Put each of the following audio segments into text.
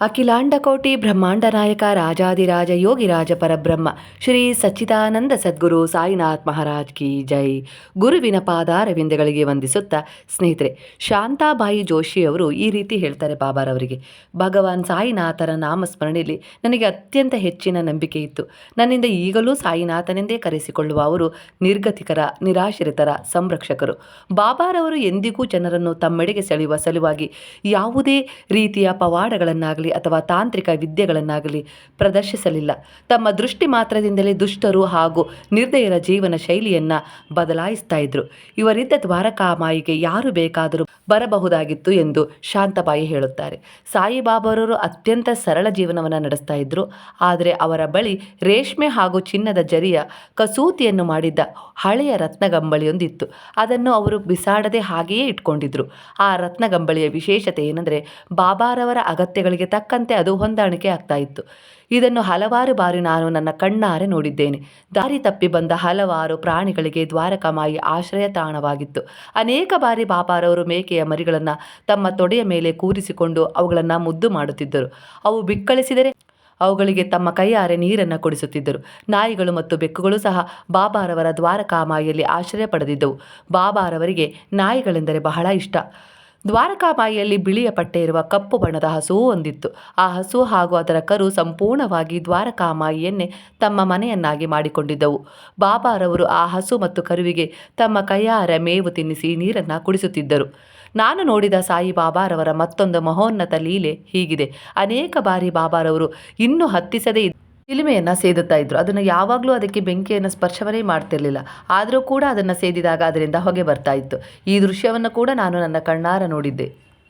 ಅಖಿಲಾಂಡಕೋಟಿ ಬ್ರಹ್ಮಾಂಡ ನಾಯಕ ರಾಜಾದಿರಾಜ ಯೋಗಿರಾಜ ಪರಬ್ರಹ್ಮ ಶ್ರೀ ಸಚ್ಚಿದಾನಂದ ಸದ್ಗುರು ಸಾಯಿನಾಥ್ ಮಹಾರಾಜ್ ಕಿ ಜೈ. ಗುರುವಿನ ಪಾದಾರವಿಂದಗಳಿಗೆ ವಂದಿಸುತ್ತಾ ಸ್ನೇಹಿತರೆ, ಶಾಂತಾಬಾಯಿ ಜೋಶಿಯವರು ಈ ರೀತಿ ಹೇಳ್ತಾರೆ ಬಾಬಾರವರಿಗೆ ಭಗವಾನ್ ಸಾಯಿನಾಥರ ನಾಮಸ್ಮರಣೆಯಲ್ಲಿ ನನಗೆ ಅತ್ಯಂತ ಹೆಚ್ಚಿನ ನಂಬಿಕೆ ಇತ್ತು. ನನ್ನಿಂದ ಈಗಲೂ ಸಾಯಿನಾಥನೆಂದೇ ಕರೆಸಿಕೊಳ್ಳುವ ಅವರು ನಿರ್ಗತಿಕರ, ನಿರಾಶ್ರಿತರ, ಸಂರಕ್ಷಕರು. ಬಾಬಾರವರು ಎಂದಿಗೂ ಜನರನ್ನು ತಮ್ಮೆಡೆಗೆ ಸೆಳೆಯುವ ಸಲುವಾಗಿ ಯಾವುದೇ ರೀತಿಯ ಪವಾಡಗಳನ್ನಾಗಲಿ ಅಥವಾ ತಾಂತ್ರಿಕ ವಿದ್ಯೆಗಳನ್ನಾಗಲಿ ಪ್ರದರ್ಶಿಸಲಿಲ್ಲ. ತಮ್ಮ ದೃಷ್ಟಿ ಮಾತ್ರದಿಂದಲೇ ದುಷ್ಟರು ಹಾಗೂ ನಿರ್ದಯರ ಜೀವನ ಶೈಲಿಯನ್ನು ಬದಲಾಯಿಸ್ತಾ ಇದ್ರು. ಇವರಿದ್ದ ದ್ವಾರಕಾಮಾಯಿಗೆ ಯಾರು ಬೇಕಾದರೂ ಬರಬಹುದಾಗಿತ್ತು ಎಂದು ಶಾಂತಬಾಯಿ ಹೇಳುತ್ತಾರೆ. ಸಾಯಿಬಾಬಾರವರು ಅತ್ಯಂತ ಸರಳ ಜೀವನವನ್ನು ನಡೆಸ್ತಾ ಇದ್ರು. ಆದರೆ ಅವರ ಬಳಿ ರೇಷ್ಮೆ ಹಾಗೂ ಚಿನ್ನದ ಜರಿಯ ಕಸೂತಿಯನ್ನು ಮಾಡಿದ್ದ ಹಳೆಯ ರತ್ನಗಂಬಳಿಯೊಂದಿತ್ತು. ಅದನ್ನು ಅವರು ಬಿಸಾಡದೆ ಹಾಗೆಯೇ ಇಟ್ಕೊಂಡಿದ್ರು. ಆ ರತ್ನಗಂಬಳಿಯ ವಿಶೇಷತೆ ಏನಂದ್ರೆ, ಬಾಬಾರವರ ಅಗತ್ಯಗಳಿಗೆ ತಕ್ಕಂತೆ ಅದು ಹೊಂದಾಣಿಕೆ ಆಗ್ತಾ ಇತ್ತು. ಇದನ್ನು ಹಲವಾರು ಬಾರಿ ನಾನು ನನ್ನ ಕಣ್ಣಾರೆ ನೋಡಿದ್ದೇನೆ. ದಾರಿ ತಪ್ಪಿ ಬಂದ ಹಲವಾರು ಪ್ರಾಣಿಗಳಿಗೆ ದ್ವಾರಕಮಾಯಿ ಆಶ್ರಯ ತಾಣವಾಗಿತ್ತು. ಅನೇಕ ಬಾರಿ ಬಾಬಾರವರು ಮೇಕೆಯ ಮರಿಗಳನ್ನು ತಮ್ಮ ತೊಡೆಯ ಮೇಲೆ ಕೂರಿಸಿಕೊಂಡು ಅವುಗಳನ್ನು ಮುದ್ದು ಮಾಡುತ್ತಿದ್ದರು. ಅವು ಬಿಕ್ಕಳಿಸಿದರೆ ಅವುಗಳಿಗೆ ತಮ್ಮ ಕೈಯಾರೆ ನೀರನ್ನು ಕೊಡಿಸುತ್ತಿದ್ದರು. ನಾಯಿಗಳು ಮತ್ತು ಬೆಕ್ಕುಗಳು ಸಹ ಬಾಬಾರವರ ದ್ವಾರಕಾಮಾಯಿಯಲ್ಲಿ ಆಶ್ರಯ ಪಡೆದಿದ್ದವು. ಬಾಬಾರವರಿಗೆ ನಾಯಿಗಳೆಂದರೆ ಬಹಳ ಇಷ್ಟ. ದ್ವಾರಕಾಮಾಯಿಯಲ್ಲಿ ಬಿಳಿಯ ಪಟ್ಟೆ ಇರುವ ಕಪ್ಪು ಬಣ್ಣದ ಹಸುವು ಹೊಂದಿತ್ತು. ಆ ಹಸು ಹಾಗೂ ಅದರ ಕರು ಸಂಪೂರ್ಣವಾಗಿ ದ್ವಾರಕಾಮಾಯಿಯನ್ನೇ ತಮ್ಮ ಮನೆಯನ್ನಾಗಿ ಮಾಡಿಕೊಂಡಿದ್ದವು. ಬಾಬಾರವರು ಆ ಹಸು ಮತ್ತು ಕರುವಿಗೆ ತಮ್ಮ ಕೈಯಾರ ಮೇವು ತಿನ್ನಿಸಿ ನೀರನ್ನು ಕುಡಿಸುತ್ತಿದ್ದರು. ನಾನು ನೋಡಿದ ಸಾಯಿ ಬಾಬಾರವರ ಮತ್ತೊಂದು ಮಹೋನ್ನತ ಲೀಲೆ ಹೀಗಿದೆ. ಅನೇಕ ಬಾರಿ ಬಾಬಾರವರು ಇನ್ನೂ ಹತ್ತಿಸದೇ ಚಿಲಿಮೆಯನ್ನು ಸೇದುತ್ತಾ ಇದ್ರು. ಅದನ್ನು ಯಾವಾಗಲೂ ಅದಕ್ಕೆ ಬೆಂಕಿಯನ್ನು ಸ್ಪರ್ಶವನ್ನೇ ಮಾಡ್ತಿರಲಿಲ್ಲ. ಆದರೂ ಕೂಡ ಅದನ್ನು ಸೇದಿದಾಗ ಅದರಿಂದ ಹೊಗೆ ಬರ್ತಾ ಇತ್ತು. ಈ ದೃಶ್ಯವನ್ನು ಕೂಡ ನಾನು ನನ್ನ ಕಣ್ಣಾರ ನೋಡಿದ್ದೆ.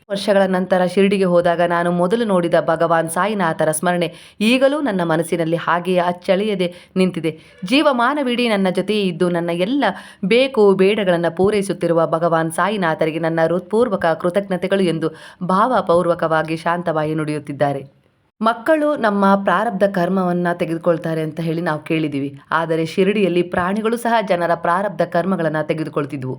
ವರ್ಷಗಳ ನಂತರ ಶಿರಡಿಗೆ ಹೋದಾಗ ನಾನು ಮೊದಲು ನೋಡಿದ ಭಗವಾನ್ ಸಾಯಿನಾಥರ ಸ್ಮರಣೆ ಈಗಲೂ ನನ್ನ ಮನಸ್ಸಿನಲ್ಲಿ ಹಾಗೆಯೇ ಅಚ್ಚಳಿಯದೆ ನಿಂತಿದೆ. ಜೀವಮಾನವಿಡೀ ನನ್ನ ಜೊತೆಯೇ ಇದ್ದು ನನ್ನ ಎಲ್ಲ ಬೇಕು ಬೇಡಗಳನ್ನು ಪೂರೈಸುತ್ತಿರುವ ಭಗವಾನ್ ಸಾಯಿನಾಥರಿಗೆ ನನ್ನ ಹೃತ್ಪೂರ್ವಕ ಕೃತಜ್ಞತೆಗಳು ಎಂದು ಭಾವಪೂರ್ವಕವಾಗಿ ಶಾಂತವಾಗಿ ನುಡಿಯುತ್ತಿದ್ದಾರೆ. ಮಕ್ಕಳು ನಮ್ಮ ಪ್ರಾರಬ್ಧ ಕರ್ಮವನ್ನು ತೆಗೆದುಕೊಳ್ತಾರೆ ಅಂತ ಹೇಳಿ ನಾವು ಕೇಳಿದ್ದೀವಿ ಆದರೆ ಶಿರಡಿಯಲ್ಲಿ ಪ್ರಾಣಿಗಳು ಸಹ ಜನರ ಪ್ರಾರಬ್ಧ ಕರ್ಮಗಳನ್ನು ತೆಗೆದುಕೊಳ್ತಿದ್ವು.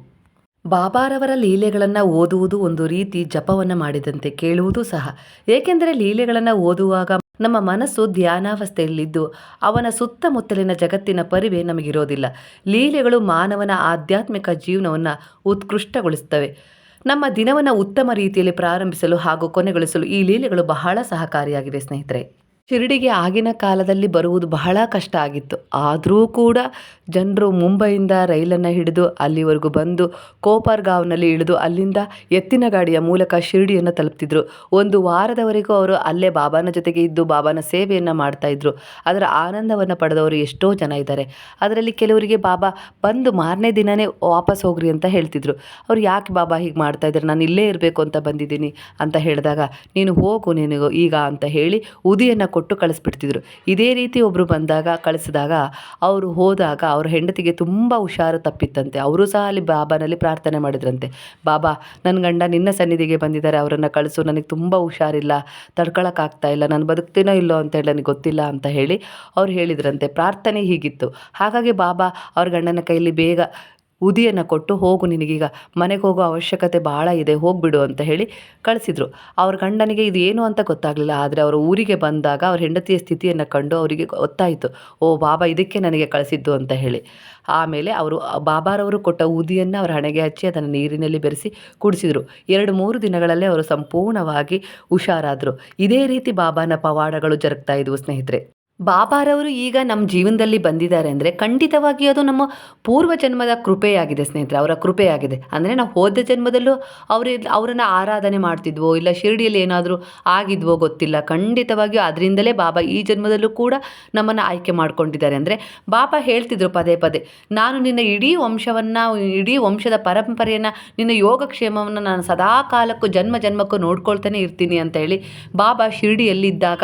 ಬಾಬಾರವರ ಲೀಲೆಗಳನ್ನು ಓದುವುದು ಒಂದು ರೀತಿ ಜಪವನ್ನು ಮಾಡಿದಂತೆ ಕೇಳುವುದು ಸಹ. ಏಕೆಂದರೆ ಲೀಲೆಗಳನ್ನು ಓದುವಾಗ ನಮ್ಮ ಮನಸ್ಸು ಧ್ಯಾನಾವಸ್ಥೆಯಲ್ಲಿದ್ದು, ಅವನ ಸುತ್ತಮುತ್ತಲಿನ ಜಗತ್ತಿನ ಪರಿವೆ ನಮಗಿರೋದಿಲ್ಲ. ಲೀಲೆಗಳು ಮಾನವನ ಆಧ್ಯಾತ್ಮಿಕ ಜೀವನವನ್ನು ಉತ್ಕೃಷ್ಟಗೊಳಿಸ್ತವೆ ನಮ್ಮ ದಿನವನ್ನು ಉತ್ತಮ ರೀತಿಯಲ್ಲಿ ಪ್ರಾರಂಭಿಸಲು ಹಾಗೂ ಕೊನೆಗೊಳಿಸಲು ಈ ಲೀಲೆಗಳು ಬಹಳ ಸಹಕಾರಿಯಾಗಿವೆ ಸ್ನೇಹಿತರೆ. ಶಿರಡಿಗೆ ಆಗಿನ ಕಾಲದಲ್ಲಿ ಬರುವುದು ಬಹಳ ಕಷ್ಟ ಆಗಿತ್ತು. ಆದರೂ ಕೂಡ ಜನರು ಮುಂಬೈಯಿಂದ ರೈಲನ್ನು ಹಿಡಿದು ಅಲ್ಲಿವರೆಗೂ ಬಂದು ಕೋಪರ್ಗಾವ್ನಲ್ಲಿ ಇಳಿದು ಅಲ್ಲಿಂದ ಎತ್ತಿನ ಗಾಡಿಯ ಮೂಲಕ ಶಿರಡಿಯನ್ನು ತಲುಪ್ತಿದ್ರು. ಒಂದು ವಾರದವರೆಗೂ ಅವರು ಅಲ್ಲೇ ಬಾಬಾನ ಜೊತೆಗೆ ಇದ್ದು ಬಾಬಾನ ಸೇವೆಯನ್ನು ಮಾಡ್ತಾಯಿದ್ರು ಅದರ ಆನಂದವನ್ನು ಪಡೆದವರು ಎಷ್ಟೋ ಜನ ಇದ್ದಾರೆ. ಅದರಲ್ಲಿ ಕೆಲವರಿಗೆ ಬಾಬಾ ಬಂದು ಮಾರನೇ ದಿನವೇ ವಾಪಸ್ ಹೋಗ್ರಿ ಅಂತ ಹೇಳ್ತಿದ್ರು. ಅವ್ರು ಯಾಕೆ ಬಾಬಾ ಹೀಗೆ ಮಾಡ್ತಾ ಇದ್ದಾರೆ? ನಾನು ಇಲ್ಲೇ ಇರಬೇಕು ಅಂತ ಬಂದಿದ್ದೀನಿ ಅಂತ ಹೇಳಿದಾಗ, ನೀನು ಹೋಗು ನಿನಗೂ ಈಗ ಅಂತ ಹೇಳಿ ಉದಿಯನ್ನು ಕೊಟ್ಟು ಕಳಿಸ್ಬಿಡ್ತಿದ್ರು. ಇದೇ ರೀತಿ ಒಬ್ಬರು ಬಂದಾಗ, ಕಳಿಸಿದಾಗ ಅವರು ಹೋದಾಗ ಅವ್ರ ಹೆಂಡತಿಗೆ ತುಂಬ ಹುಷಾರು ತಪ್ಪಿತ್ತಂತೆ. ಅವರು ಸಹ ಅಲ್ಲಿ ಬಾಬಾನಲ್ಲಿ ಪ್ರಾರ್ಥನೆ ಮಾಡಿದ್ರಂತೆ. ಬಾಬಾ ನನ್ನ ಗಂಡ ನಿನ್ನ ಸನ್ನಿಧಿಗೆ ಬಂದಿದ್ದಾರೆ. ಅವರನ್ನು ಕಳಿಸು. ನನಗೆ ತುಂಬ ಹುಷಾರಿಲ್ಲ. ತಡ್ಕೊಳಕ್ಕಾಗ್ತಾ ಇಲ್ಲ. ನಾನು ಬದುಕ್ತೀನೋ ಇಲ್ಲೋ ಅಂತ ಹೇಳಿ ನನಗೆ ಗೊತ್ತಿಲ್ಲ ಅಂತ ಹೇಳಿ ಅವ್ರು ಹೇಳಿದ್ರಂತೆ. ಪ್ರಾರ್ಥನೆ ಹೀಗಿತ್ತು. ಹಾಗಾಗಿ ಬಾಬಾ, ಅವ್ರ ಗಂಡನ ಕೈಯಲ್ಲಿ ಬೇಗ ಉದಿಯನ್ನು ಕೊಟ್ಟು ಹೋಗು ನಿನಗೀಗ. ಮನೆಗೆ ಹೋಗೋ ಅವಶ್ಯಕತೆ ಭಾಳ ಇದೆ, ಹೋಗಿಬಿಡು ಅಂತ ಹೇಳಿ ಕಳಿಸಿದ್ರು. ಅವ್ರ ಗಂಡನಿಗೆ ಇದು ಏನು ಅಂತ ಗೊತ್ತಾಗಲಿಲ್ಲ, ಆದರೆ ಅವರು ಊರಿಗೆ ಬಂದಾಗ ಅವ್ರ ಹೆಂಡತಿಯ ಸ್ಥಿತಿಯನ್ನು ಕಂಡು ಅವರಿಗೆ ಗೊತ್ತಾಯಿತು. ಓ ಬಾಬಾ, ಇದಕ್ಕೆ ನನಗೆ ಕಳಿಸಿದ್ದು ಅಂತ ಹೇಳಿ. ಆಮೇಲೆ ಅವರು, ಬಾಬಾರವರು ಕೊಟ್ಟ ಊದಿಯನ್ನು ಅವರ ಹಣೆಗೆ ಹಚ್ಚಿ ಅದನ್ನು ನೀರಿನಲ್ಲಿ ಬೆರೆಸಿ ಕುಡಿಸಿದರು. ಎರಡು ಮೂರು ದಿನಗಳಲ್ಲೇ ಅವರು ಸಂಪೂರ್ಣವಾಗಿ ಹುಷಾರಾದರು. ಇದೇ ರೀತಿ ಬಾಬಾನ ಪವಾಡಗಳು ಜರುಗ್ತಾ ಇದ್ವು ಸ್ನೇಹಿತರೆ. ಬಾಬಾರವರು ಈಗ ನಮ್ಮ ಜೀವನದಲ್ಲಿ ಬಂದಿದ್ದಾರೆ ಅಂದರೆ ಖಂಡಿತವಾಗಿ ಅದು ನಮ್ಮ ಪೂರ್ವ ಜನ್ಮದ ಕೃಪೆಯಾಗಿದೆ, ಸ್ನೇಹಿತರೆ, ಅವರ ಕೃಪೆಯಾಗಿದೆ. ಅಂದರೆ ನಾವು ಹೋದ ಜನ್ಮದಲ್ಲೂ ಅವ್ರ ಅವರನ್ನು ಆರಾಧನೆ ಮಾಡ್ತಿದ್ವೋ, ಇಲ್ಲ ಶಿರಡಿಯಲ್ಲಿ ಏನಾದರೂ ಆಗಿದ್ವೋ ಗೊತ್ತಿಲ್ಲ. ಖಂಡಿತವಾಗಿಯೂ ಅದರಿಂದಲೇ ಬಾಬಾ ಈ ಜನ್ಮದಲ್ಲೂ ಕೂಡ ನಮ್ಮನ್ನು ಆಯ್ಕೆ ಮಾಡ್ಕೊಂಡಿದ್ದಾರೆ. ಅಂದರೆ ಬಾಬಾ ಹೇಳ್ತಿದ್ರು ಪದೇ ಪದೇ, ನಾನು ನಿನ್ನ ಇಡೀ ವಂಶವನ್ನು, ಇಡೀ ವಂಶದ ಪರಂಪರೆಯನ್ನು, ನಿನ್ನ ಯೋಗಕ್ಷೇಮವನ್ನು ನಾನು ಸದಾ ಕಾಲಕ್ಕೂ ಜನ್ಮ ಜನ್ಮಕ್ಕೂ ನೋಡ್ಕೊಳ್ತಾನೆ ಇರ್ತೀನಿ ಅಂತ ಹೇಳಿ ಬಾಬಾ ಶಿರಡಿಯಲ್ಲಿದ್ದಾಗ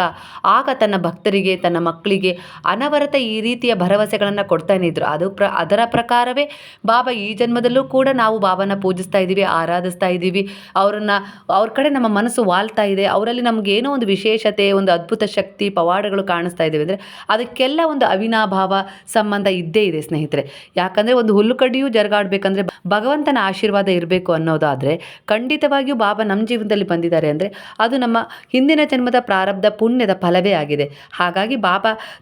ಆಗ ತನ್ನ ಭಕ್ತರಿಗೆ, ತನ್ನ ಮಕ್ಕಳಿಗೆ ಅನವರತ ಈ ರೀತಿಯ ಭರವಸೆಗಳನ್ನು ಕೊಡ್ತಾನೆ ಇದ್ರು. ಅದು ಪ್ರ, ಅದರ ಪ್ರಕಾರವೇ ಬಾಬಾ ಈ ಜನ್ಮದಲ್ಲೂ ಕೂಡ ನಾವು ಬಾಬಾನ ಪೂಜಿಸ್ತಾ ಇದ್ದೀವಿ, ಆರಾಧಿಸ್ತಾ ಇದ್ದೀವಿ. ಅವರನ್ನು, ಅವ್ರ ಕಡೆ ನಮ್ಮ ಮನಸ್ಸು ವಾಲ್ತಾ ಇದೆ. ಅವರಲ್ಲಿ ನಮ್ಗೆ ಏನೋ ಒಂದು ವಿಶೇಷತೆ, ಒಂದು ಅದ್ಭುತ ಶಕ್ತಿ, ಪವಾಡಗಳು ಕಾಣಿಸ್ತಾ ಇದ್ದೇವೆ ಅಂದರೆ ಅದಕ್ಕೆಲ್ಲ ಒಂದು ಅವಿನಾಭಾವ ಸಂಬಂಧ ಇದ್ದೇ ಇದೆ ಸ್ನೇಹಿತರೆ. ಯಾಕಂದರೆ ಒಂದು ಹುಲ್ಲು ಕಡ್ಡಿಯೂ ಜರುಗಾಡಬೇಕಂದ್ರೆ ಭಗವಂತನ ಆಶೀರ್ವಾದ ಇರಬೇಕು ಅನ್ನೋದಾದರೆ ಖಂಡಿತವಾಗಿಯೂ ಬಾಬಾ ನಮ್ಮ ಜೀವನದಲ್ಲಿ ಬಂದಿದ್ದಾರೆ ಅಂದರೆ ಅದು ನಮ್ಮ ಹಿಂದಿನ ಜನ್ಮದ ಪ್ರಾರಬ್ಧ ಪುಣ್ಯದ ಫಲವೇ ಆಗಿದೆ. ಹಾಗಾಗಿ ಬಾಬಾ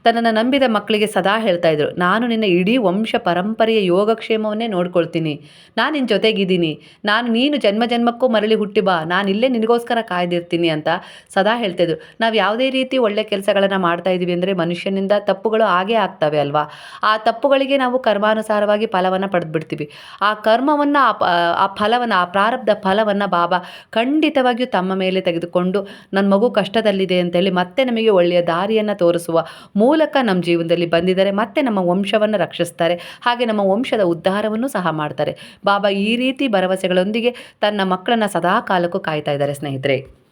ತನ್ನನ್ನು ನಂಬಿದ ಮಕ್ಕಳಿಗೆ ಸದಾ ಹೇಳ್ತಾ ಇದ್ರು. ನಾನು ನಿನ್ನ ಇಡೀ ವಂಶ ಪರಂಪರೆಯ ಯೋಗಕ್ಷೇಮವನ್ನೇ ನೋಡ್ಕೊಳ್ತೀನಿ. ನಾನು ನಿನ್ನ ಜೊತೆಗಿದ್ದೀನಿ. ನಾನು ನೀನು ಜನ್ಮ ಜನ್ಮಕ್ಕೂ ಮರಳಿ ಹುಟ್ಟಿ ಬಾ. ನಾನು ಇಲ್ಲೇ ನಿನಗೋಸ್ಕರ ಕಾಯ್ದಿರ್ತೀನಿ ಅಂತ ಸದಾ ಹೇಳ್ತಾಯಿದ್ರು ನಾವು ಯಾವುದೇ ರೀತಿ ಒಳ್ಳೆ ಕೆಲಸಗಳನ್ನು ಮಾಡ್ತಾ ಇದ್ದೀವಿ ಅಂದರೆ ಮನುಷ್ಯನಿಂದ ತಪ್ಪುಗಳು ಆಗೇ ಆಗ್ತವೆ ಅಲ್ವಾ? ಆ ತಪ್ಪುಗಳಿಗೆ ನಾವು ಕರ್ಮಾನುಸಾರವಾಗಿ ಫಲವನ್ನು ಪಡೆದ್ಬಿಡ್ತೀವಿ. ಆ ಕರ್ಮವನ್ನು, ಆ ಫಲವನ್ನು, ಆ ಪ್ರಾರಬ್ಧ ಫಲವನ್ನು ಬಾಬಾ ಖಂಡಿತವಾಗಿಯೂ ತಮ್ಮ ಮೇಲೆ ತೆಗೆದುಕೊಂಡು ನನ್ನ ಮಗು ಕಷ್ಟದಲ್ಲಿದೆ ಅಂತೇಳಿ ಮತ್ತೆ ನಮಗೆ ಒಳ್ಳೆಯ ದಾರಿಯನ್ನು ತೋರಿಸುವ ಮೂಲಕ ನಮ್ಮ ಜೀವನದಲ್ಲಿ ಬಂದಿದ್ದಾರೆ, ಮತ್ತೆ ನಮ್ಮ ವಂಶವನ್ನು ರಕ್ಷಿಸ್ತಾರೆ, ಹಾಗೆ ನಮ್ಮ ವಂಶದ ಉದ್ಧಾರವನ್ನು ಸಹ ಮಾಡ್ತಾರೆ. ಬಾಬಾ ಈ ರೀತಿ ಭರವಸೆಗಳೊಂದಿಗೆ ತನ್ನ ಮಕ್ಕಳನ್ನು ಸದಾ ಕಾಲಕ್ಕೂ ಕಾಯ್ತಾ ಇದ್ದಾರೆ ಸ್ನೇಹಿತರೆ.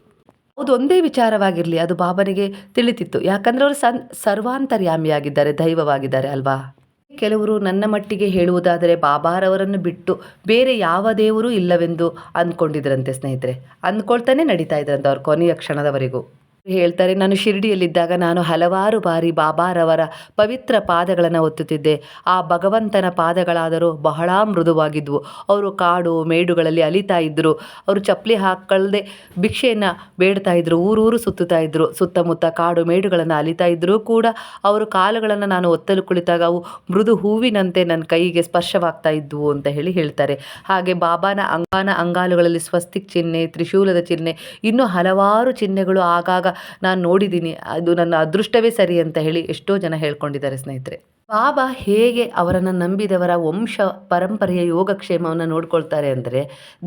ಅದು ಒಂದೇ ವಿಚಾರವಾಗಿರಲಿ, ಅದು ಬಾಬನಿಗೆ ತಿಳಿತಿತ್ತು. ಯಾಕಂದರೆ ಅವರು ಸನ್, ಸರ್ವಾಂತರ್ಯಾಮಿಯಾಗಿದ್ದಾರೆ, ದೈವವಾಗಿದ್ದಾರೆ ಅಲ್ವಾ? ಕೆಲವರು ನನ್ನ ಮಟ್ಟಿಗೆ ಹೇಳುವುದಾದರೆ ಬಾಬಾರವರನ್ನು ಬಿಟ್ಟು ಬೇರೆ ಯಾವ ದೇವರೂ ಇಲ್ಲವೆಂದು ಅಂದ್ಕೊಂಡಿದ್ರಂತೆ ಸ್ನೇಹಿತರೆ. ಅಂದ್ಕೊಳ್ತಾನೆ ನಡೀತಾ ಇದ್ರಂತೆ ಅವ್ರ ಕೊನೆಯ ಕ್ಷಣದವರೆಗೂ. ಹೇಳ್ತಾರೆ, ನಾನು ಶಿರಡಿಯಲ್ಲಿದ್ದಾಗ ನಾನು ಹಲವಾರು ಬಾರಿ ಬಾಬಾರವರ ಪವಿತ್ರ ಪಾದಗಳನ್ನು ಒತ್ತುತ್ತಿದ್ದೆ. ಆ ಭಗವಂತನ ಪಾದಗಳಾದರೂ ಬಹಳ ಮೃದುವಾಗಿದ್ವು. ಅವರು ಕಾಡು ಮೇಡುಗಳಲ್ಲಿ ಅಲಿತಾ ಇದ್ದರು ಅವರು ಚಪ್ಪಲಿ ಹಾಕೊಳ್ಳದೆ ಭಿಕ್ಷೆಯನ್ನು ಬೇಡ್ತಾ ಇದ್ದರು ಊರೂರು ಸುತ್ತುತ್ತಾ ಇದ್ದರು ಸುತ್ತಮುತ್ತ ಕಾಡು ಮೇಡುಗಳನ್ನು ಅಲಿತಾ ಇದ್ದರೂ ಕೂಡ ಅವರು ಕಾಲುಗಳನ್ನು ನಾನು ಒತ್ತಲು ಕುಳಿತಾಗ ಅವು ಮೃದು ಹೂವಿನಂತೆ ನನ್ನ ಕೈಗೆ ಸ್ಪರ್ಶವಾಗ್ತಾ ಇದ್ವು ಅಂತ ಹೇಳಿ ಹೇಳ್ತಾರೆ. ಹಾಗೆ ಬಾಬಾನ ಅಂಗಾನ ಅಂಗಾಲುಗಳಲ್ಲಿ ಸ್ವಸ್ತಿಕ್ ಚಿಹ್ನೆ, ತ್ರಿಶೂಲದ ಚಿಹ್ನೆ, ಇನ್ನೂ ಹಲವಾರು ಚಿಹ್ನೆಗಳು ಆಗಾಗ ನಾನು ನೋಡಿದ್ದೀನಿ. ಅದು ನನ್ನ ಅದೃಷ್ಟವೇ ಸರಿ ಅಂತ ಹೇಳಿ ಎಷ್ಟೋ ಜನ ಹೇಳ್ಕೊಂಡಿದ್ದಾರೆ ಸ್ನೇಹಿತರೆ. ಬಾಬಾ ಹೇಗೆ ಅವರನ್ನು ನಂಬಿದವರ ವಂಶ ಪರಂಪರೆಯ ಯೋಗಕ್ಷೇಮವನ್ನು ನೋಡ್ಕೊಳ್ತಾರೆ ಅಂದರೆ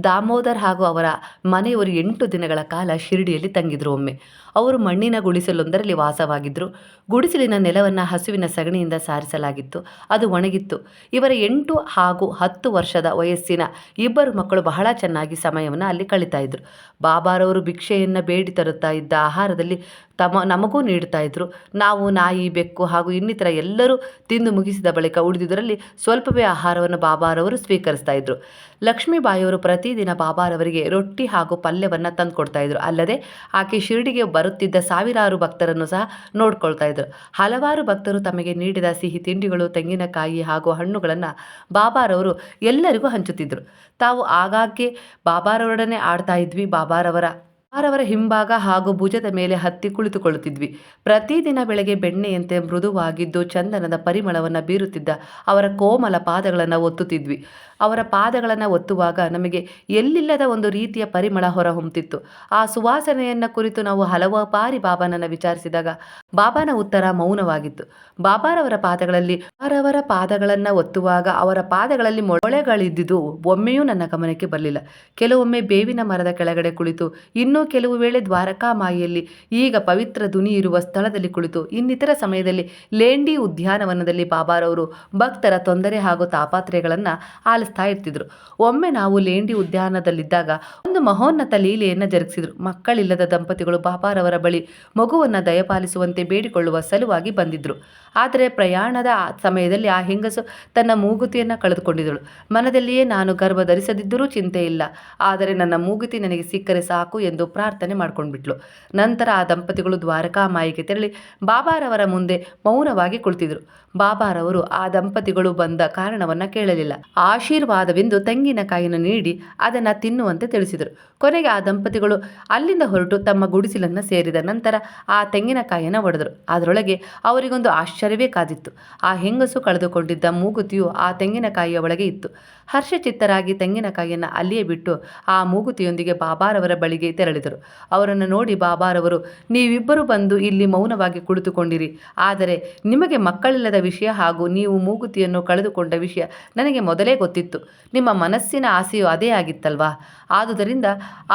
ದಾಮೋದರ್ ಹಾಗೂ ಅವರ ಮನೆಯವರು ಎಂಟು ದಿನಗಳ ಕಾಲ ಶಿರಡಿಯಲ್ಲಿ ತಂಗಿದ್ರು ಒಮ್ಮೆ. ಅವರು ಮಣ್ಣಿನ ಗುಡಿಸಲೊಂದರಲ್ಲಿ ವಾಸವಾಗಿದ್ದರು ಗುಡಿಸಲಿನ ನೆಲವನ್ನು ಹಸುವಿನ ಸಗಣಿಯಿಂದ ಸಾರಿಸಲಾಗಿತ್ತು. ಅದು ಒಣಗಿತ್ತು. ಇವರ ಎಂಟು ಹಾಗೂ ಹತ್ತು ವರ್ಷದ ವಯಸ್ಸಿನ ಇಬ್ಬರು ಮಕ್ಕಳು ಬಹಳ ಚೆನ್ನಾಗಿ ಸಮಯವನ್ನು ಅಲ್ಲಿ ಕಳೀತಾ ಇದ್ರು. ಬಾಬಾರವರು ಭಿಕ್ಷೆಯನ್ನು ಬೇಡಿ ತರುತ್ತಾ ಇದ್ದ ಆಹಾರದಲ್ಲಿ ತಮ್ಮ ನಮಗೂ ನೀಡ್ತಾ ಇದ್ರು. ನಾವು ನಾಯಿ, ಬೆಕ್ಕು ಹಾಗೂ ಇನ್ನಿತರ ಎಲ್ಲರೂ ತಿಂದು ಮುಗಿಸಿದ ಬಳಿಕ ಉಳಿದಿದ್ದರಲ್ಲಿ ಸ್ವಲ್ಪವೇ ಆಹಾರವನ್ನು ಬಾಬಾರವರು ಸ್ವೀಕರಿಸ್ತಾ ಇದ್ರು. ಲಕ್ಷ್ಮೀಬಾಯಿಯವರು ಪ್ರತಿದಿನ ಬಾಬಾರವರಿಗೆ ರೊಟ್ಟಿ ಹಾಗೂ ಪಲ್ಯವನ್ನು ತಂದುಕೊಡ್ತಾ ಇದ್ರು. ಅಲ್ಲದೆ ಆಕೆ ಶಿರಡಿಗೆ ಬರುತ್ತಿದ್ದ ಸಾವಿರಾರು ಭಕ್ತರನ್ನು ಸಹ ನೋಡ್ಕೊಳ್ತಾ ಇದ್ರು. ಹಲವಾರು ಭಕ್ತರು ತಮಗೆ ನೀಡಿದ ಸಿಹಿ ತಿಂಡಿಗಳು, ತೆಂಗಿನಕಾಯಿ ಹಾಗೂ ಹಣ್ಣುಗಳನ್ನು ಬಾಬಾರವರು ಎಲ್ಲರಿಗೂ ಹಂಚುತ್ತಿದ್ದರು ತಾವು ಆಗಾಗ್ಗೆ ಬಾಬಾರವರೊಡನೆ ಆಡ್ತಾ ಇದ್ವಿ. ಬಾಬಾರವರ ಬಾಬಾರವರ ಹಿಂಭಾಗ ಹಾಗೂ ಭುಜದ ಮೇಲೆ ಹತ್ತಿ ಕುಳಿತುಕೊಳ್ಳುತ್ತಿದ್ವಿ. ಪ್ರತಿದಿನ ಬೆಳಗ್ಗೆ ಬೆಣ್ಣೆಯಂತೆ ಮೃದುವಾಗಿದ್ದು ಚಂದನದ ಪರಿಮಳವನ್ನು ಬೀರುತ್ತಿದ್ದ ಅವರ ಕೋಮಲ ಪಾದಗಳನ್ನು ಒತ್ತುತ್ತಿದ್ವಿ. ಅವರ ಪಾದಗಳನ್ನು ಒತ್ತುವಾಗ ನಮಗೆ ಎಲ್ಲಿಲ್ಲದ ಒಂದು ರೀತಿಯ ಪರಿಮಳ ಹೊರಹೊಮ್ಮುತ್ತಿತ್ತು ಆ ಸುವಾಸನೆಯನ್ನು ಕುರಿತು ನಾವು ಹಲವು ಬಾರಿ ಬಾಬಾನನ್ನು ವಿಚಾರಿಸಿದಾಗ ಬಾಬಾನ ಉತ್ತರ ಮೌನವಾಗಿತ್ತು. ಬಾಬಾರವರ ಪಾದಗಳಲ್ಲಿ ಅವರವರ ಪಾದಗಳನ್ನು ಒತ್ತುವಾಗ ಅವರ ಪಾದಗಳಲ್ಲಿ ಮೊಳೆಗಳಿದ್ದುದು ಒಮ್ಮೆಯೂ ನನ್ನ ಗಮನಕ್ಕೆ ಬರಲಿಲ್ಲ. ಕೆಲವೊಮ್ಮೆ ಬೇವಿನ ಮರದ ಕೆಳಗಡೆ ಕುಳಿತು ಇನ್ನೂ ಕೆಲವು ವೇಳೆ ದ್ವಾರಕಾಮಾಯಿಯಲ್ಲಿ ಈಗ ಪವಿತ್ರ ಧ್ವನಿ ಇರುವ ಸ್ಥಳದಲ್ಲಿ ಕುಳಿತು ಇನ್ನಿತರ ಸಮಯದಲ್ಲಿ ಲೇಂಡಿ ಉದ್ಯಾನವನದಲ್ಲಿ ಬಾಬಾರವರು ಭಕ್ತರ ತೊಂದರೆ ಹಾಗೂ ತಾಪಾತ್ರೆಗಳನ್ನು ಆಲಿಸ್ತಾ ಇರ್ತಿದ್ರು. ಒಮ್ಮೆ ನಾವು ಲೇಂಡಿ ಉದ್ಯಾನದಲ್ಲಿದ್ದಾಗ ಒಂದು ಮಹೋನ್ನತ ಲೀಲೆಯನ್ನು ಜರುಗಿಸಿದರು. ಮಕ್ಕಳಿಲ್ಲದ ದಂಪತಿಗಳು ಬಾಬಾರವರ ಬಳಿ ಮಗುವನ್ನು ದಯಪಾಲಿಸುವಂತೆ ಬೇಡಿಕೊಳ್ಳುವ ಸಲುವಾಗಿ ಬಂದಿದ್ದರು ಆದರೆ ಪ್ರಯಾಣದ ಸಮಯದಲ್ಲಿ ಆ ಹೆಂಗಸು ತನ್ನ ಮೂಗುತಿಯನ್ನು ಕಳೆದುಕೊಂಡಿದ್ದಳು. ಮನದಲ್ಲಿಯೇ ನಾನು ಗರ್ಭ ಧರಿಸದಿದ್ದರೂ ಚಿಂತೆ ಇಲ್ಲ. ಆದರೆ ನನ್ನ ಮೂಗುತಿ ನನಗೆ ಸಿಕ್ಕರೆ ಸಾಕು ಎಂದು ಪ್ರಾರ್ಥನೆ ಮಾಡ್ಕೊಂಡ್ಬಿಟ್ಲು. ನಂತರ ಆ ದಂಪತಿಗಳು ದ್ವಾರಕಾ ಮಾಯಿಗೆ ತೆರಳಿ ಬಾಬಾರವರ ಮುಂದೆ ಮೌನವಾಗಿ ಕುಳಿತಿದ್ರು. ಬಾಬಾರವರು ಆ ದಂಪತಿಗಳು ಬಂದ ಕಾರಣವನ್ನು ಕೇಳಲಿಲ್ಲ. ಆಶೀರ್ವಾದವೆಂದು ತೆಂಗಿನಕಾಯಿಯನ್ನು ನೀಡಿ ಅದನ್ನು ತಿನ್ನುವಂತೆ ತಿಳಿಸಿದರು. ಕೊನೆಗೆ ಆ ದಂಪತಿಗಳು ಅಲ್ಲಿಂದ ಹೊರಟು ತಮ್ಮ ಗುಡಿಸಿಲನ್ನು ಸೇರಿದ ನಂತರ ಆ ತೆಂಗಿನಕಾಯಿಯನ್ನು ಒಡೆದರು. ಅದರೊಳಗೆ ಅವರಿಗೊಂದು ಆಶ್ಚರ್ಯವೇ ಕಾದಿತ್ತು. ಆ ಹೆಂಗಸು ಕಳೆದುಕೊಂಡಿದ್ದ ಮೂಗುತಿಯು ಆ ತೆಂಗಿನಕಾಯಿಯ ಒಳಗೆ ಇತ್ತು. ಹರ್ಷಚಿತ್ತರಾಗಿ ತೆಂಗಿನಕಾಯಿಯನ್ನು ಅಲ್ಲಿಯೇ ಬಿಟ್ಟು ಆ ಮೂಗುತಿಯೊಂದಿಗೆ ಬಾಬಾರವರ ಬಳಿಗೆ ತೆರಳಿದರು. ಅವರನ್ನು ನೋಡಿ ಬಾಬಾರವರು, ನೀವಿಬ್ಬರು ಬಂದು ಇಲ್ಲಿ ಮೌನವಾಗಿ ಕುಳಿತುಕೊಂಡಿರಿ. ಆದರೆ ನಿಮಗೆ ಮಕ್ಕಳಿಲ್ಲದ ವಿಷಯ ಹಾಗೂ ನೀವು ಮೂಗುತಿಯನ್ನು ಕಳೆದುಕೊಂಡ ವಿಷಯ ನನಗೆ ಮೊದಲೇ ಗೊತ್ತಿತ್ತು. ನಿಮ್ಮ ಮನಸ್ಸಿನ ಆಸೆಯು ಅದೇ ಆಗಿತ್ತಲ್ವಾ? ಆದುದರಿಂದ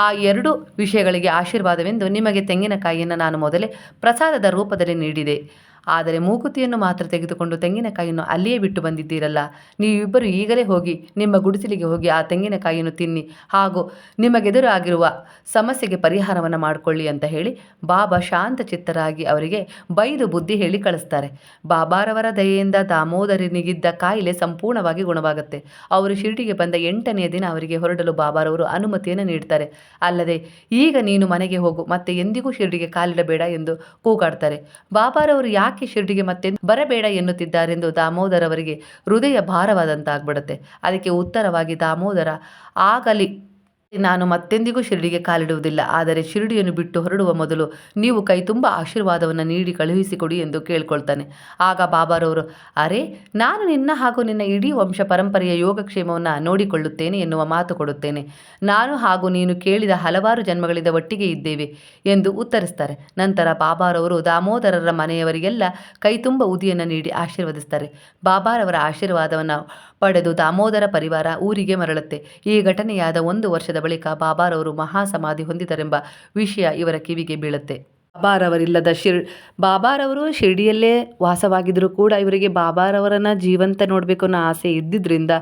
ಆ ಎರಡು ವಿಷಯಗಳಿಗೆ ಆಶೀರ್ವಾದವೆಂದು ನಿಮಗೆ ತೆಂಗಿನಕಾಯಿಯನ್ನು ನಾನು ಮೊದಲೇ ಪ್ರಸಾದದ ರೂಪದಲ್ಲಿ ನೀಡಿದೆ. ಆದರೆ ಮೂಕುತಿಯನ್ನು ಮಾತ್ರ ತೆಗೆದುಕೊಂಡು ತೆಂಗಿನಕಾಯಿಯನ್ನು ಅಲ್ಲಿಯೇ ಬಿಟ್ಟು ಬಂದಿದ್ದೀರಲ್ಲ. ನೀವಿಬ್ಬರು ಈಗಲೇ ಹೋಗಿ, ನಿಮ್ಮ ಗುಡಿಸಲಿಗೆ ಹೋಗಿ ಆ ತೆಂಗಿನಕಾಯಿಯನ್ನು ತಿನ್ನಿ. ಹಾಗೂ ನಿಮಗೆದುರಾಗಿರುವ ಸಮಸ್ಯೆಗೆ ಪರಿಹಾರವನ್ನು ಮಾಡಿಕೊಳ್ಳಿ ಅಂತ ಹೇಳಿ ಬಾಬಾ ಶಾಂತ ಚಿತ್ತರಾಗಿ ಅವರಿಗೆ ಬೈದು ಬುದ್ಧಿ ಹೇಳಿ ಕಳಿಸ್ತಾರೆ. ಬಾಬಾರವರ ದಯೆಯಿಂದ ದಾಮೋದರನಿಗಿದ್ದ ಕಾಯಿಲೆ ಸಂಪೂರ್ಣವಾಗಿ ಗುಣವಾಗುತ್ತೆ. ಅವರು ಶಿರಡಿಗೆ ಬಂದ ಎಂಟನೆಯ ದಿನ ಅವರಿಗೆ ಹೊರಡಲು ಬಾಬಾರವರು ಅನುಮತಿಯನ್ನು ನೀಡ್ತಾರೆ. ಅಲ್ಲದೆ, ಈಗ ನೀನು ಮನೆಗೆ ಹೋಗು, ಮತ್ತೆ ಎಂದಿಗೂ ಶಿರಡಿಗೆ ಕಾಲಿಡಬೇಡ ಎಂದು ಕೂಗಾಡ್ತಾರೆ. ಬಾಬಾರವರು ಯಾಕೆ ಶಿರ್ಡಿಗೆ ಮತ್ತೆ ಬರಬೇಡ ಎನ್ನುತ್ತಿದ್ದಾರೆಂದು ದಾಮೋದರ ಅವರಿಗೆ ಹೃದಯ ಭಾರವಾದಂತಾಗ್ಬಿಡುತ್ತೆ. ಅದಕ್ಕೆ ಉತ್ತರವಾಗಿ ದಾಮೋದರ ಆಗಲಿ ನಾನು ಮತ್ತೆಂದಿಗೂ ಶಿರಡಿಗೆ ಕಾಲಿಡುವುದಿಲ್ಲ. ಆದರೆ ಶಿರಡಿಯನ್ನು ಬಿಟ್ಟು ಹೊರಡುವ ಮೊದಲು ನೀವು ಕೈ ತುಂಬ ಆಶೀರ್ವಾದವನ್ನು ನೀಡಿ ಕಳುಹಿಸಿಕೊಡಿ ಎಂದು ಕೇಳ್ಕೊಳ್ತಾನೆ. ಆಗ ಬಾಬಾರವರು, ಅರೆ, ನಾನು ನಿನ್ನ ಹಾಗೂ ನಿನ್ನ ಇಡೀ ವಂಶ ಪರಂಪರೆಯ ಯೋಗಕ್ಷೇಮವನ್ನು ನೋಡಿಕೊಳ್ಳುತ್ತೇನೆ ಎನ್ನುವ ಮಾತು ಕೊಡುತ್ತೇನೆ. ನಾನು ಹಾಗೂ ನೀನು ಕೇಳಿದ ಹಲವಾರು ಜನ್ಮಗಳಿಂದ ಒಟ್ಟಿಗೆ ಇದ್ದೇವೆ ಎಂದು ಉತ್ತರಿಸ್ತಾರೆ. ನಂತರ ಬಾಬಾರವರು ದಾಮೋದರರ ಮನೆಯವರಿಗೆಲ್ಲ ಕೈ ತುಂಬ ಉದಿಯನ್ನು ನೀಡಿ ಆಶೀರ್ವದಿಸ್ತಾರೆ. ಬಾಬಾರವರ ಆಶೀರ್ವಾದವನ್ನು ಪಡೆದು ದಾಮೋದರ ಪರಿವಾರ ಊರಿಗೆ ಮರಳುತ್ತೆ. ಈ ಘಟನೆಯಾದ ಒಂದು ವರ್ಷದ ಬಳಿಕ ಬಾಬಾರವರು ಮಹಾಸಮಾಧಿ ಹೊಂದಿದರೆಂಬ ವಿಷಯ ಇವರ ಕಿವಿಗೆ ಬೀಳುತ್ತೆ. ಬಾಬಾರವರಿಲ್ಲದ ಶಿರ್, ಬಾಬಾರವರು ಶಿರ್ಡಿಯಲ್ಲೇ ವಾಸವಾಗಿದ್ದರೂ ಕೂಡ ಇವರಿಗೆ ಬಾಬಾರವರನ್ನು ಜೀವಂತ ನೋಡಬೇಕು ಅನ್ನೋ ಆಸೆ ಇದ್ದಿದ್ದರಿಂದ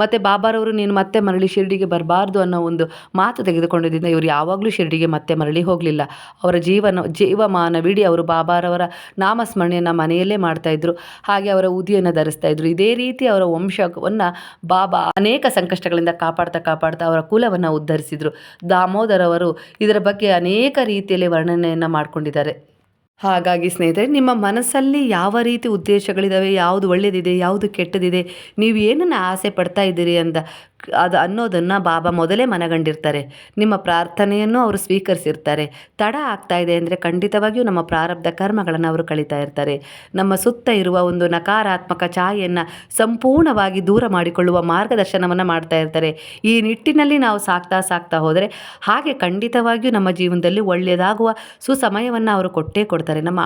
ಮತ್ತು ಬಾಬಾರವರು, ನೀನು ಮತ್ತೆ ಮರಳಿ ಶಿರ್ಡಿಗೆ ಬರಬಾರ್ದು ಅನ್ನೋ ಒಂದು ಮಾತು ತೆಗೆದುಕೊಂಡಿದ್ದರಿಂದ ಇವರು ಯಾವಾಗಲೂ ಶಿರ್ಡಿಗೆ ಮತ್ತೆ ಮರಳಿ ಹೋಗಲಿಲ್ಲ. ಅವರ ಜೀವನ ಜೀವಮಾನವಿಡೀ ಅವರು ಬಾಬಾರವರ ನಾಮಸ್ಮರಣೆಯನ್ನು ಮನೆಯಲ್ಲೇ ಮಾಡ್ತಾಯಿದ್ರು ಹಾಗೆ ಅವರ ಉದಿಯನ್ನು ಧರಿಸ್ತಾ ಇದ್ರು. ಇದೇ ರೀತಿ ಅವರ ವಂಶವನ್ನು ಬಾಬಾ ಅನೇಕ ಸಂಕಷ್ಟಗಳಿಂದ ಕಾಪಾಡ್ತಾ ಕಾಪಾಡ್ತಾ ಅವರ ಕುಲವನ್ನು ಉದ್ಧರಿಸಿದರು. ದಾಮೋದರವರು ಇದರ ಬಗ್ಗೆ ಅನೇಕ ರೀತಿಯಲ್ಲಿ ವರ್ಣನೆಯನ್ನು ಮಾಡ್ಕೊಂಡಿದ್ದಾರೆ. ಹಾಗಾಗಿ ಸ್ನೇಹಿತರೆ, ನಿಮ್ಮ ಮನಸ್ಸಲ್ಲಿ ಯಾವ ರೀತಿ ಉದ್ದೇಶಗಳಿದ್ದಾವೆ ಯಾವುದು ಒಳ್ಳೆಯದಿದೆ ಯಾವುದು ಕೆಟ್ಟದಿದೆ, ನೀವು ಏನನ್ನು ಆಸೆ ಪಡ್ತಾ ಇದ್ದೀರಿ ಅಂತ ಅದು ಅನ್ನೋದನ್ನು ಬಾಬಾ ಮೊದಲೇ ಮನಗಂಡಿರ್ತಾರೆ. ನಿಮ್ಮ ಪ್ರಾರ್ಥನೆಯನ್ನು ಅವರು ಸ್ವೀಕರಿಸಿರ್ತಾರೆ. ತಡ ಆಗ್ತಾ ಇದೆ ಅಂದರೆ ಖಂಡಿತವಾಗಿಯೂ ನಮ್ಮ ಪ್ರಾರಬ್ಧ ಕರ್ಮಗಳನ್ನು ಅವರು ಕಳೀತಾ ಇರ್ತಾರೆ. ನಮ್ಮ ಸುತ್ತ ಇರುವ ಒಂದು ನಕಾರಾತ್ಮಕ ಛಾಯೆಯನ್ನು ಸಂಪೂರ್ಣವಾಗಿ ದೂರ ಮಾಡಿಕೊಳ್ಳುವ ಮಾರ್ಗದರ್ಶನವನ್ನು ಮಾಡ್ತಾ ಇರ್ತಾರೆ. ಈ ನಿಟ್ಟಿನಲ್ಲಿ ನಾವು ಸಾಕ್ತಾ ಸಾಕ್ತಾ ಹೋದರೆ ಹಾಗೆ ಖಂಡಿತವಾಗಿಯೂ ನಮ್ಮ ಜೀವನದಲ್ಲಿ ಒಳ್ಳೆಯದಾಗುವ ಸುಸಮಯವನ್ನು ಅವರು ಕೊಟ್ಟೇ ಕೊಡ್ತಾರೆ. ನಮ್ಮ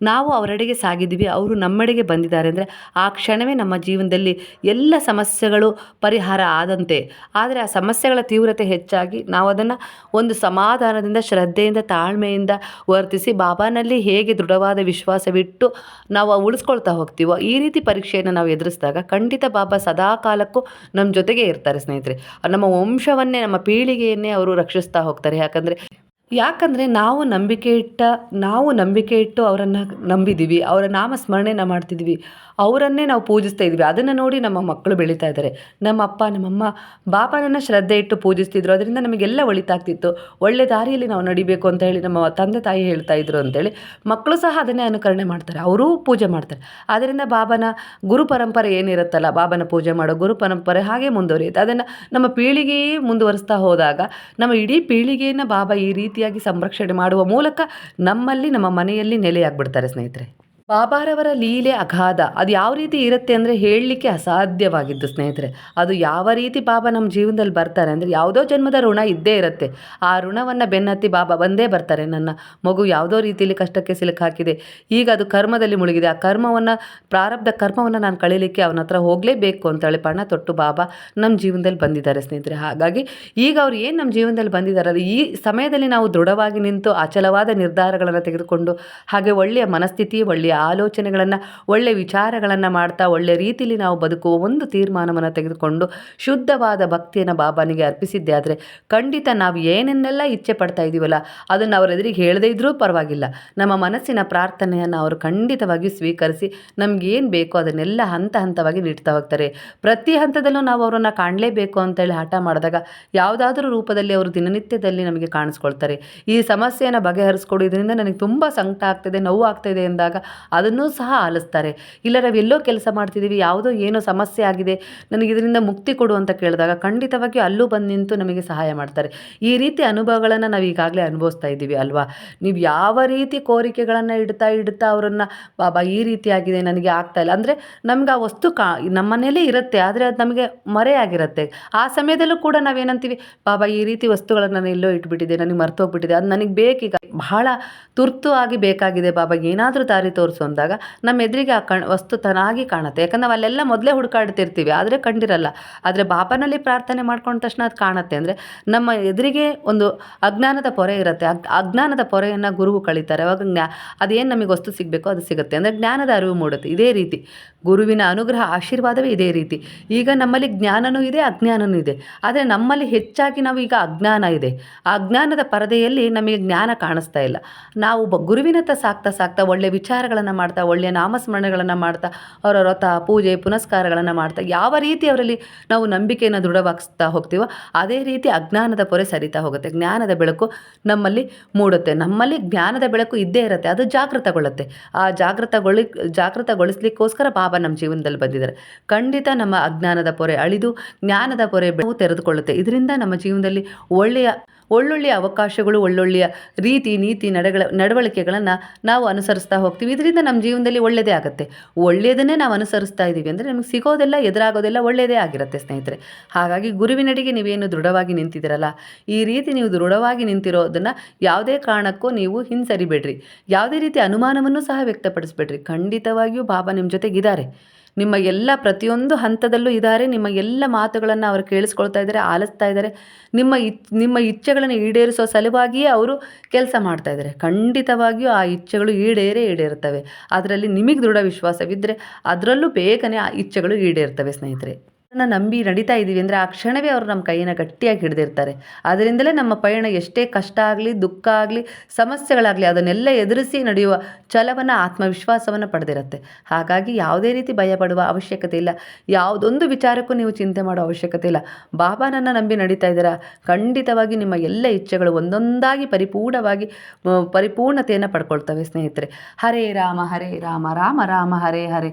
ನಾವು ಅವರೆಡೆಗೆ ಸಾಗಿದ್ದೀವಿ, ಅವರು ನಮ್ಮಡೆಗೆ ಬಂದಿದ್ದಾರೆ ಅಂದರೆ ಆ ಕ್ಷಣವೇ ನಮ್ಮ ಜೀವನದಲ್ಲಿ ಎಲ್ಲ ಸಮಸ್ಯೆಗಳು ಪರಿಹಾರ ಆದಂತೆ. ಆದರೆ ಆ ಸಮಸ್ಯೆಗಳ ತೀವ್ರತೆ ಹೆಚ್ಚಾಗಿ ನಾವು ಅದನ್ನು ಒಂದು ಸಮಾಧಾನದಿಂದ, ಶ್ರದ್ಧೆಯಿಂದ, ತಾಳ್ಮೆಯಿಂದ ವರ್ತಿಸಿ ಬಾಬಾನಲ್ಲಿ ಹೇಗೆ ದೃಢವಾದ ವಿಶ್ವಾಸವಿಟ್ಟು ನಾವು ಉಳಿಸ್ಕೊಳ್ತಾ ಹೋಗ್ತೀವೋ ಈ ರೀತಿ ಪರೀಕ್ಷೆಯನ್ನು ನಾವು ಎದುರಿಸಿದಾಗ ಖಂಡಿತ ಬಾಬಾ ಸದಾ ಕಾಲಕ್ಕೂ ನಮ್ಮ ಜೊತೆಗೆ ಇರ್ತಾರೆ ಸ್ನೇಹಿತರೆ. ನಮ್ಮ ವಂಶವನ್ನೇ, ನಮ್ಮ ಪೀಳಿಗೆಯನ್ನೇ ಅವರು ರಕ್ಷಿಸ್ತಾ ಹೋಗ್ತಾರೆ. ಯಾಕಂದರೆ ಯಾಕಂದರೆ ನಾವು ನಂಬಿಕೆ ಇಟ್ಟ ನಾವು ನಂಬಿಕೆ ಇಟ್ಟು ಅವರನ್ನು ನಂಬಿದ್ದೀವಿ ಅವರ ನಾಮ ಸ್ಮರಣೆನ ಮಾಡ್ತಿದ್ವಿ. ಅವರನ್ನೇ ನಾವು ಪೂಜಿಸ್ತಾ ಇದ್ವಿ. ಅದನ್ನು ನೋಡಿ ನಮ್ಮ ಮಕ್ಕಳು ಬೆಳೀತಾ ಇದ್ದಾರೆ. ನಮ್ಮ ಅಪ್ಪ ನಮ್ಮಮ್ಮ ಬಾಬಾನನ್ನು ಶ್ರದ್ಧೆ ಇಟ್ಟು ಪೂಜಿಸ್ತಿದ್ರು. ಅದರಿಂದ ನಮಗೆಲ್ಲ ಒಳಿತಾಗ್ತಿತ್ತು. ಒಳ್ಳೆ ದಾರಿಯಲ್ಲಿ ನಾವು ನಡಿಬೇಕು ಅಂತ ಹೇಳಿ ನಮ್ಮ ತಂದೆ ತಾಯಿ ಹೇಳ್ತಾ ಇದ್ರು ಅಂತೇಳಿ ಮಕ್ಕಳು ಸಹ ಅದನ್ನೇ ಅನುಕರಣೆ ಮಾಡ್ತಾರೆ. ಅವರೂ ಪೂಜೆ ಮಾಡ್ತಾರೆ. ಆದ್ದರಿಂದ ಬಾಬನ ಗುರು ಪರಂಪರೆ ಏನಿರುತ್ತಲ್ಲ, ಬಾಬನ ಪೂಜೆ ಮಾಡೋ ಗುರು ಪರಂಪರೆ ಹಾಗೆ ಮುಂದುವರಿಯುತ್ತೆ. ಅದನ್ನು ನಮ್ಮ ಪೀಳಿಗೆಯೇ ಮುಂದುವರಿಸ್ತಾ ಹೋದಾಗ, ನಮ್ಮ ಇಡೀ ಪೀಳಿಗೆಯನ್ನು ಬಾಬಾ ಈ ರೀತಿಯಾಗಿ ಸಂರಕ್ಷಣೆ ಮಾಡುವ ಮೂಲಕ ನಮ್ಮಲ್ಲಿ, ನಮ್ಮ ಮನೆಯಲ್ಲಿ ನೆಲೆಯಾಗ್ಬಿಡ್ತಾರೆ ಸ್ನೇಹಿತರೆ. ಬಾಬಾರವರ ಲೀಲೆ ಅಗಾಧ. ಅದು ಯಾವ ರೀತಿ ಇರುತ್ತೆ ಅಂದರೆ ಹೇಳಲಿಕ್ಕೆ ಅಸಾಧ್ಯವಾಗಿದ್ದು ಸ್ನೇಹಿತರೆ. ಅದು ಯಾವ ರೀತಿ ಬಾಬಾ ನಮ್ಮ ಜೀವನದಲ್ಲಿ ಬರ್ತಾರೆ ಅಂದರೆ ಯಾವುದೋ ಜನ್ಮದ ಋಣ ಇದ್ದೇ ಇರುತ್ತೆ. ಆ ಋಣವನ್ನು ಬೆನ್ನತ್ತಿ ಬಾಬಾ ಬಂದೇ ಬರ್ತಾರೆ. ನನ್ನ ಮಗು ಯಾವುದೋ ರೀತಿಯಲ್ಲಿ ಕಷ್ಟಕ್ಕೆ ಸಿಲುಕಾಕಿದೆ. ಈಗ ಅದು ಕರ್ಮದಲ್ಲಿ ಮುಳುಗಿದೆ. ಆ ಕರ್ಮವನ್ನು, ಪ್ರಾರಬ್ಧ ಕರ್ಮವನ್ನು ನಾನು ಕಳೀಲಿಕ್ಕೆ ಅವನ ಹತ್ರ ಹೋಗಲೇಬೇಕು ಅಂತೇಳಿ ಪಣ ತೊಟ್ಟು ಬಾಬಾ ನಮ್ಮ ಜೀವನದಲ್ಲಿ ಬಂದಿದ್ದಾರೆ ಸ್ನೇಹಿತರೆ. ಹಾಗಾಗಿ ಈಗ ಅವ್ರು ಏನು ನಮ್ಮ ಜೀವನದಲ್ಲಿ ಬಂದಿದ್ದಾರಲ್ಲ ಈ ಸಮಯದಲ್ಲಿ ನಾವು ದೃಢವಾಗಿ ನಿಂತು ಅಚಲವಾದ ನಿರ್ಧಾರಗಳನ್ನು ತೆಗೆದುಕೊಂಡು ಹಾಗೆ ಒಳ್ಳೆಯ ಮನಸ್ಥಿತಿ, ಒಳ್ಳೆಯ ಆಲೋಚನೆಗಳನ್ನು, ಒಳ್ಳೆ ವಿಚಾರಗಳನ್ನು ಮಾಡ್ತಾ, ಒಳ್ಳೆ ರೀತಿಯಲ್ಲಿ ನಾವು ಬದುಕುವ ಒಂದು ತೀರ್ಮಾನವನ್ನು ತೆಗೆದುಕೊಂಡು ಶುದ್ಧವಾದ ಭಕ್ತಿಯನ್ನು ಬಾಬಾನಿಗೆ ಅರ್ಪಿಸಿದ್ದೆ. ಆದರೆ ಖಂಡಿತ ನಾವು ಏನನ್ನೆಲ್ಲ ಇಚ್ಛೆ ಪಡ್ತಾ ಇದ್ದೀವಲ್ಲ ಅದನ್ನು ಅವರ ಎದುರಿಗೆ ಹೇಳದೇ ಇದ್ದರೂ ಪರವಾಗಿಲ್ಲ. ನಮ್ಮ ಮನಸ್ಸಿನ ಪ್ರಾರ್ಥನೆಯನ್ನು ಅವರು ಖಂಡಿತವಾಗಿ ಸ್ವೀಕರಿಸಿ ನಮಗೇನು ಬೇಕೋ ಅದನ್ನೆಲ್ಲ ಹಂತ ಹಂತವಾಗಿ ನೀಡ್ತಾ ಹೋಗ್ತಾರೆ. ಪ್ರತಿ ಹಂತದಲ್ಲೂ ನಾವು ಅವರನ್ನು ಕಾಣಲೇಬೇಕು ಅಂತೇಳಿ ಹಠ ಮಾಡಿದಾಗ ಯಾವುದಾದ್ರೂ ರೂಪದಲ್ಲಿ ಅವರು ದಿನನಿತ್ಯದಲ್ಲಿ ನಮಗೆ ಕಾಣಿಸ್ಕೊಳ್ತಾರೆ. ಈ ಸಮಸ್ಯೆಯನ್ನು ಬಗೆಹರಿಸ್ಕೊಡು ಇದರಿಂದ ನನಗೆ ತುಂಬ ಸಂಕಟ ಆಗ್ತಿದೆ, ನೋವು ಆಗ್ತಾಯಿದೆ ಎಂದಾಗ ಅದನ್ನೂ ಸಹ ಆಲಿಸ್ತಾರೆ. ಇಲ್ಲ, ನಾವು ಎಲ್ಲೋ ಕೆಲಸ ಮಾಡ್ತಿದ್ದೀವಿ ಯಾವುದೋ ಏನೋ ಸಮಸ್ಯೆ ಆಗಿದೆ, ನನಗೆ ಇದರಿಂದ ಮುಕ್ತಿ ಕೊಡು ಅಂತ ಕೇಳಿದಾಗ ಖಂಡಿತವಾಗಿಯೂ ಅಲ್ಲೂ ಬಂದು ನಿಂತು ನಮಗೆ ಸಹಾಯ ಮಾಡ್ತಾರೆ. ಈ ರೀತಿ ಅನುಭವಗಳನ್ನು ನಾವು ಈಗಾಗಲೇ ಅನುಭವಿಸ್ತಾ ಇದ್ದೀವಿ ಅಲ್ವಾ? ನೀವು ಯಾವ ರೀತಿ ಕೋರಿಕೆಗಳನ್ನು ಇಡ್ತಾ ಇಡ್ತಾ ಅವರನ್ನು, ಬಾಬಾ, ಈ ರೀತಿಯಾಗಿದೆ ನನಗೆ ಆಗ್ತಾ ಇಲ್ಲ. ಅಂದರೆ ನಮ್ಗೆ ಆ ವಸ್ತು ಕಾ ನಮ್ಮನೇಲೇ ಇರುತ್ತೆ, ಆದರೆ ಅದು ನಮಗೆ ಮರೆಯಾಗಿರುತ್ತೆ ಆ ಸಮಯದಲ್ಲೂ ಕೂಡ ನಾವೇನಂತೀವಿ ಬಾಬಾ, ಈ ರೀತಿ ವಸ್ತುಗಳನ್ನು ನಾನು ಎಲ್ಲೋ ಇಟ್ಬಿಟ್ಟಿದ್ದೆ ನನಗೆ ಮರ್ತೋಗ್ಬಿಟ್ಟಿದೆ ಅದು ನನಗೆ ಬೇಕೀಗ. ಬಹಳ ತುರ್ತು ಆಗಿ ಬೇಕಾಗಿದೆ, ಬಾಬಾ, ಏನಾದರೂ ದಾರಿ ತೋರಿಸು. ತೋರಿಸು ಅಂದಾಗ ನಮ್ಮ ಎದುರಿಗೆ ಆ ಕಣ್, ವಸ್ತು ತನಾಗಿ ಕಾಣುತ್ತೆ. ಯಾಕಂದ್ರೆ ನಾವು ಅಲ್ಲೆಲ್ಲ ಮೊದಲೇ ಹುಡುಕಾಡ್ತಿರ್ತೀವಿ, ಆದರೆ ಕಂಡಿರಲ್ಲ. ಆದರೆ ಬಾಬಾನಲ್ಲಿ ಪ್ರಾರ್ಥನೆ ಮಾಡ್ಕೊಂಡ ತಕ್ಷಣ ಅದು ಕಾಣುತ್ತೆ. ಅಂದರೆ ನಮ್ಮ ಎದುರಿಗೆ ಒಂದು ಅಜ್ಞಾನದ ಪೊರೆ ಇರುತ್ತೆ. ಅಜ್ಞಾನದ ಪೊರೆಯನ್ನು ಗುರುವು ಕಳೀತಾರೆ. ಅವಾಗ ಜ್ಞಾ, ಅದೇನು ನಮಗೆ ವಸ್ತು ಸಿಗಬೇಕೋ ಅದು ಸಿಗುತ್ತೆ. ಅಂದರೆ ಜ್ಞಾನದ ಅರಿವು ಮೂಡುತ್ತೆ. ಇದೇ ರೀತಿ. ಗುರುವಿನ ಅನುಗ್ರಹ ಆಶೀರ್ವಾದವೇ ಇದೇ ರೀತಿ. ಈಗ ನಮ್ಮಲ್ಲಿ ಜ್ಞಾನನೂ ಇದೆ, ಅಜ್ಞಾನನೂ ಇದೆ. ಆದರೆ ನಮ್ಮಲ್ಲಿ ಹೆಚ್ಚಾಗಿ ನಾವು ಈಗ ಅಜ್ಞಾನ ಇದೆ. ಆ ಅಜ್ಞಾನದ ಪರದೆಯಲ್ಲಿ ನಮಗೆ ಜ್ಞಾನ ಕಾಣಿಸ್ತಾ ಇಲ್ಲ. ನಾವು ಬ ಗುರುವಿನತ್ತ ಸಾಕ್ತಾ ಸಾಕ್ತಾ ಒಳ್ಳೆಯ ವಿಚಾರಗಳನ್ನು ಮಾಡ್ತಾ ಒಳ್ಳೆಯ ನಾಮಸ್ಮರಣೆಗಳನ್ನು ಮಾಡ್ತಾ, ಅವರ ವ್ರತ, ಪೂಜೆ, ಪುನಸ್ಕಾರಗಳನ್ನು ಮಾಡ್ತಾ, ಯಾವ ರೀತಿ ಅವರಲ್ಲಿ ನಾವು ನಂಬಿಕೆಯನ್ನು ದೃಢವಾಗಿಸ್ತಾ ಹೋಗ್ತೀವೋ ಅದೇ ರೀತಿ ಅಜ್ಞಾನದ ಪೊರೆ ಸರಿತಾ ಹೋಗುತ್ತೆ. ಜ್ಞಾನದ ಬೆಳಕು ನಮ್ಮಲ್ಲಿ ಮೂಡುತ್ತೆ. ನಮ್ಮಲ್ಲಿ ಜ್ಞಾನದ ಬೆಳಕು ಇದ್ದೇ ಇರುತ್ತೆ. ಅದು ಜಾಗೃತಗೊಳ್ಳುತ್ತೆ. ಆ ಜಾಗೃತಗೊಳ್ಳಿ, ಜಾಗೃತಗೊಳಿಸ್ಲಿಕ್ಕೋಸ್ಕರ ಬಾಬಾ ನಮ್ಮ ಜೀವನದಲ್ಲಿ ಬಂದಿದ್ದಾರೆ. ಖಂಡಿತ ನಮ್ಮ ಅಜ್ಞಾನದ ಪೊರೆ ಅಳಿದು ಜ್ಞಾನದ ಪೊರೆ ತೆರೆದುಕೊಳ್ಳುತ್ತೆ. ಇದರಿಂದ ನಮ್ಮ ಜೀವನದಲ್ಲಿ ಒಳ್ಳೆಯ ಒಳ್ಳೊಳ್ಳೆಯ ಅವಕಾಶಗಳು, ಒಳ್ಳೊಳ್ಳೆಯ ರೀತಿ, ನೀತಿ ನಡೆಗಳ, ನಡವಳಿಕೆಗಳನ್ನು ನಾವು ಅನುಸರಿಸ್ತಾ ಹೋಗ್ತೀವಿ. ಇದರಿಂದ ನಮ್ಮ ಜೀವನದಲ್ಲಿ ಒಳ್ಳೆಯದೇ ಆಗುತ್ತೆ. ಒಳ್ಳೆಯದನ್ನೇ ನಾವು ಅನುಸರಿಸ್ತಾ ಇದ್ದೀವಿ ಅಂದರೆ ನಮಗೆ ಸಿಗೋದೆಲ್ಲ, ಎದುರಾಗೋದೆಲ್ಲ ಒಳ್ಳೆಯದೇ ಆಗಿರುತ್ತೆ ಸ್ನೇಹಿತರೆ. ಹಾಗಾಗಿ ಗುರುವಿನಡೆಗೆ ನೀವೇನು ದೃಢವಾಗಿ ನಿಂತಿದ್ದೀರಲ್ಲ, ಈ ರೀತಿ ನೀವು ದೃಢವಾಗಿ ನಿಂತಿರೋದನ್ನು ಯಾವುದೇ ಕಾರಣಕ್ಕೂ ನೀವು ಹಿಂಸರಿಬೇಡ್ರಿ. ಯಾವುದೇ ರೀತಿ ಅನುಮಾನವನ್ನು ಸಹ ವ್ಯಕ್ತಪಡಿಸ್ಬೇಡ್ರಿ. ಖಂಡಿತವಾಗಿಯೂ ಬಾಬಾ ನಿಮ್ಮ ಜೊತೆಗಿದ್ದಾರೆ. ನಿಮ್ಮ ಎಲ್ಲ ಪ್ರತಿಯೊಂದು ಹಂತದಲ್ಲೂ ಇದ್ದಾರೆ ನಿಮ್ಮ ಎಲ್ಲ ಮಾತುಗಳನ್ನು ಅವರು ಕೇಳಿಸ್ಕೊಳ್ತಾ ಇದ್ದಾರೆ ಆಲಿಸ್ತಾ ಇದ್ದಾರೆ ನಿಮ್ಮ ಇಚ್ ನಿಮ್ಮ ಇಚ್ಛೆಗಳನ್ನು ಈಡೇರಿಸೋ ಸಲುವಾಗಿಯೇ ಅವರು ಕೆಲಸ ಮಾಡ್ತಾ ಇದ್ದಾರೆ ಖಂಡಿತವಾಗಿಯೂ ಆ ಇಚ್ಛೆಗಳು ಈಡೇರೇ ಈಡೇರುತ್ತವೆ. ಅದರಲ್ಲಿ ನಿಮಗೆ ದೃಢ ವಿಶ್ವಾಸವಿದ್ದರೆ ಅದರಲ್ಲೂ ಬೇಗನೆ ಆ ಇಚ್ಛೆಗಳು ಈಡೇರ್ತವೆ ಸ್ನೇಹಿತರೆ. ನಂಬಿ ನಡೀತಾ ಇದ್ದೀವಿ ಅಂದರೆ ಆ ಕ್ಷಣವೇ ಅವರು ನಮ್ಮ ಕೈಯನ್ನು ಗಟ್ಟಿಯಾಗಿ ಹಿಡಿದಿರ್ತಾರೆ. ಅದರಿಂದಲೇ ನಮ್ಮ ಪಯಣ ಎಷ್ಟೇ ಕಷ್ಟ ಆಗಲಿ, ದುಃಖ ಆಗಲಿ, ಸಮಸ್ಯೆಗಳಾಗಲಿ ಅದನ್ನೆಲ್ಲ ಎದುರಿಸಿ ನಡೆಯುವ ಛಲವನ್ನು, ಆತ್ಮವಿಶ್ವಾಸವನ್ನು ಪಡೆದಿರುತ್ತೆ. ಹಾಗಾಗಿ ಯಾವುದೇ ರೀತಿ ಭಯಪಡುವ ಅವಶ್ಯಕತೆ ಇಲ್ಲ. ಯಾವುದೊಂದು ವಿಚಾರಕ್ಕೂ ನೀವು ಚಿಂತೆ ಮಾಡೋ ಅವಶ್ಯಕತೆ ಇಲ್ಲ. ಬಾಬಾನನ್ನು ನಂಬಿ ನಡೀತಾ ಇದ್ದೀರಾ? ಖಂಡಿತವಾಗಿ ನಿಮ್ಮ ಎಲ್ಲ ಇಚ್ಛೆಗಳು ಒಂದೊಂದಾಗಿ ಪರಿಪೂರ್ಣವಾಗಿ ಪರಿಪೂರ್ಣತೆಯನ್ನು ಪಡ್ಕೊಳ್ತವೆ ಸ್ನೇಹಿತರೆ. ಹರೇ ರಾಮ ಹರೇ ರಾಮ ರಾಮ ರಾಮ, ಹರೇ ಹರೇ.